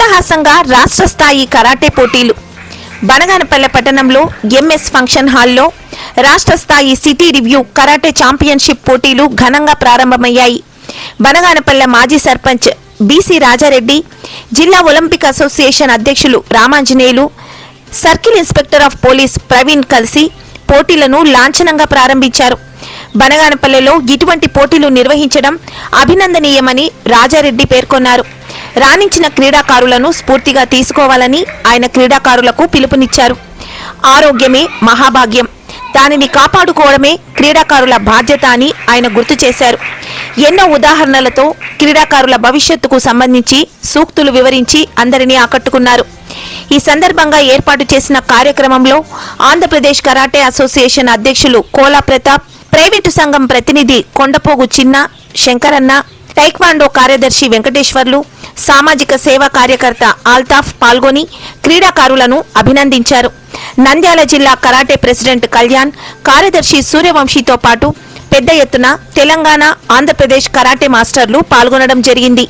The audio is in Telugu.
అట్టహాసంగా రాష్ట్ర స్థాయి కరాటే పోటీలు. బనగానపల్లె పట్టణంలో ఎంఎస్ ఫంక్షన్ హాల్లో రాష్ట్ర స్థాయి సిటీ రివ్యూ కరాటే ఛాంపియన్షిప్ పోటీలు ఘనంగా ప్రారంభమయ్యాయి. బనగానపల్లె మాజీ సర్పంచ్ బీసీ రాజారెడ్డి జిల్లా ఒలింపిక్ అసోసియేషన్ అధ్యక్షులు Ramanjaneyulu circle inspector of police Praveen కలిసి పోటీలను లాంఛనంగా ప్రారంభించారు. బనగానపల్లెలో ఇటువంటి పోటీలు నిర్వహించడం అభినందనీయమని రాజారెడ్డి పేర్కొన్నారు. రాణించిన క్రీడాకారులను స్ఫూర్తిగా తీసుకోవాలని ఆయన క్రీడాకారులకు పిలుపునిచ్చారు. ఆరోగ్యమే మహాభాగ్యం. దానిని కాపాడుకోవడమే క్రీడాకారుల బాధ్యత అని ఆయన గుర్తు చేశారు. ఎన్నో ఉదాహరణలతో క్రీడాకారుల భవిష్యత్తుకు సంబంధించి సూక్తులు వివరించి అందరినీ ఆకట్టుకున్నారు. ఈ సందర్భంగా ఏర్పాటు చేసిన కార్యక్రమంలో ఆంధ్రప్రదేశ్ కరాటే అసోసియేషన్ అధ్యక్షులు కోలా ప్రతాప్ ప్రైవేటు సంఘం ప్రతినిధి కొండపోగు చిన్న శంకరన్న టైక్వాండో కార్యదర్శి వెంకటేశ్వర్లు సామాజిక సేవా కార్యకర్త ఆల్తాఫ్ పాల్గొని క్రీడాకారులను అభినందించారు. నంద్యాల జిల్లా కరాటే ప్రెసిడెంట్ కళ్యాణ్ కార్యదర్శి సూర్యవంశీతో పాటు పెద్ద ఎత్తున తెలంగాణ ఆంధ్రప్రదేశ్ కరాటే మాస్టర్లు పాల్గొనడం జరిగింది.